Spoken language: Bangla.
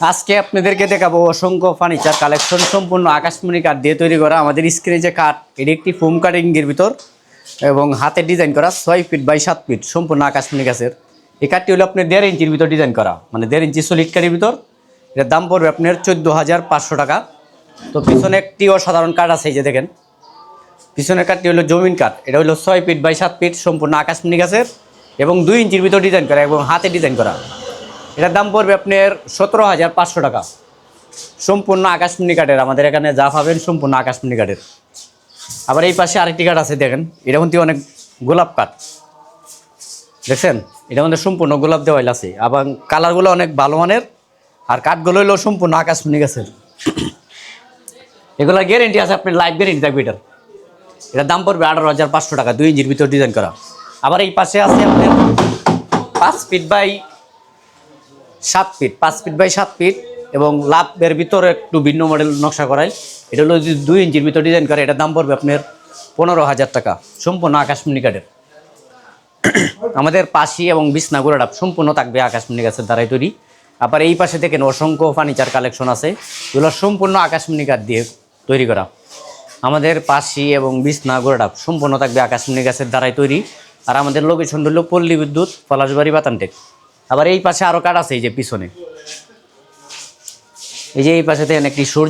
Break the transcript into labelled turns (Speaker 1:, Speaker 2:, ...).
Speaker 1: আজকে আপনাদেরকে দেখাবো অসংখ্য ফার্নিচার কালেকশন সম্পূর্ণ আকাশমণি কাঠ দিয়ে তৈরি করা আমাদের স্ক্রিনে যে কাঠ, এটি একটি ফোম কাটিংয়ের ভিতর এবং হাতে ডিজাইন করা ছয় ফিট বাই সাত ফিট সম্পূর্ণ আকাশমণি গাছের। এই কাঠটি হলো আপনার দেড় ইঞ্চির ভিতর ডিজাইন করা মানে দেড় ইঞ্চি সলিড কাঠের ভিতর। এটার দাম পড়বে আপনার চোদ্দ হাজার পাঁচশো টাকা। তো পিছনে একটি অসাধারণ কাঠ আছে এই যে দেখেন। পিছনের কাঠটি হলো জমিন কাঠ, এটা হলো ছয় ফিট বাই সাত ফিট সম্পূর্ণ আকাশমণি গাছের এবং দুই ইঞ্চির ভিতর ডিজাইন করা এবং হাতে ডিজাইন করা। এটার দাম পড়বে আপনার সতেরো হাজার পাঁচশো টাকা। সম্পূর্ণ আকাশমণি কাঠের আমাদের এখানে যা পাবেন সম্পূর্ণ আকাশমণি কাঠের আবার এই পাশে আরেকটি কাঠ আছে, দেখেন, এটা কিন্তু অনেক গোলাপ কাঠ। দেখছেন? এটা মধ্যে সম্পূর্ণ গোলাপ দেওয়াইল আছে। এবং কালারগুলো অনেক ভালো মানের, আর কাঠগুলো হলো সম্পূর্ণ আকাশমণি গাছের এগুলোর গ্যারেন্টি আছে, আপনার লাইফ গ্যারেন্টি থাকবে এটার। এটার দাম পড়বে আঠারো হাজার পাঁচশো টাকা, দুই ইঞ্চির ভিতর ডিজাইন করা। আবার এই পাশে আছে আপনার পাঁচ ফিট বাই সাত ফিট, পাঁচ ফিট বাই সাত ফিট এবং লাভের ভিতরে একটু ভিন্ন মডেল নকশা করায় এটা হলো যদি দুই ইঞ্চির ভিতর ডিজাইন করে এটা দাম পড়বে আপনার পনেরো হাজার টাকা। সম্পূর্ণ আকাশমণি কাঠের। আমাদের পাশি এবং বিছনা গোড়াটা সম্পূর্ণ থাকবে আকাশমণি গাছের দ্বারাই তৈরি। আবার এই পাশে দেখেন অসংখ্য ফার্নিচার কালেকশন আছে। এগুলো সম্পূর্ণ আকাশমণি কাঠ দিয়ে তৈরি করা। আমাদের পাশি এবং বিছনা গোড়াটা সম্পূর্ণ থাকবে আকাশমণি গাছের দ্বারাই তৈরি। আর আমাদের লোকেশন হলো পল্লী বিদ্যুৎ, পলাশবাড়ি, বাতানটেক। আবার এই পাশে আরও কাঠ আছে, এই যে পিছনে। এই যে এই পাশে দেখেন একটি সূর্য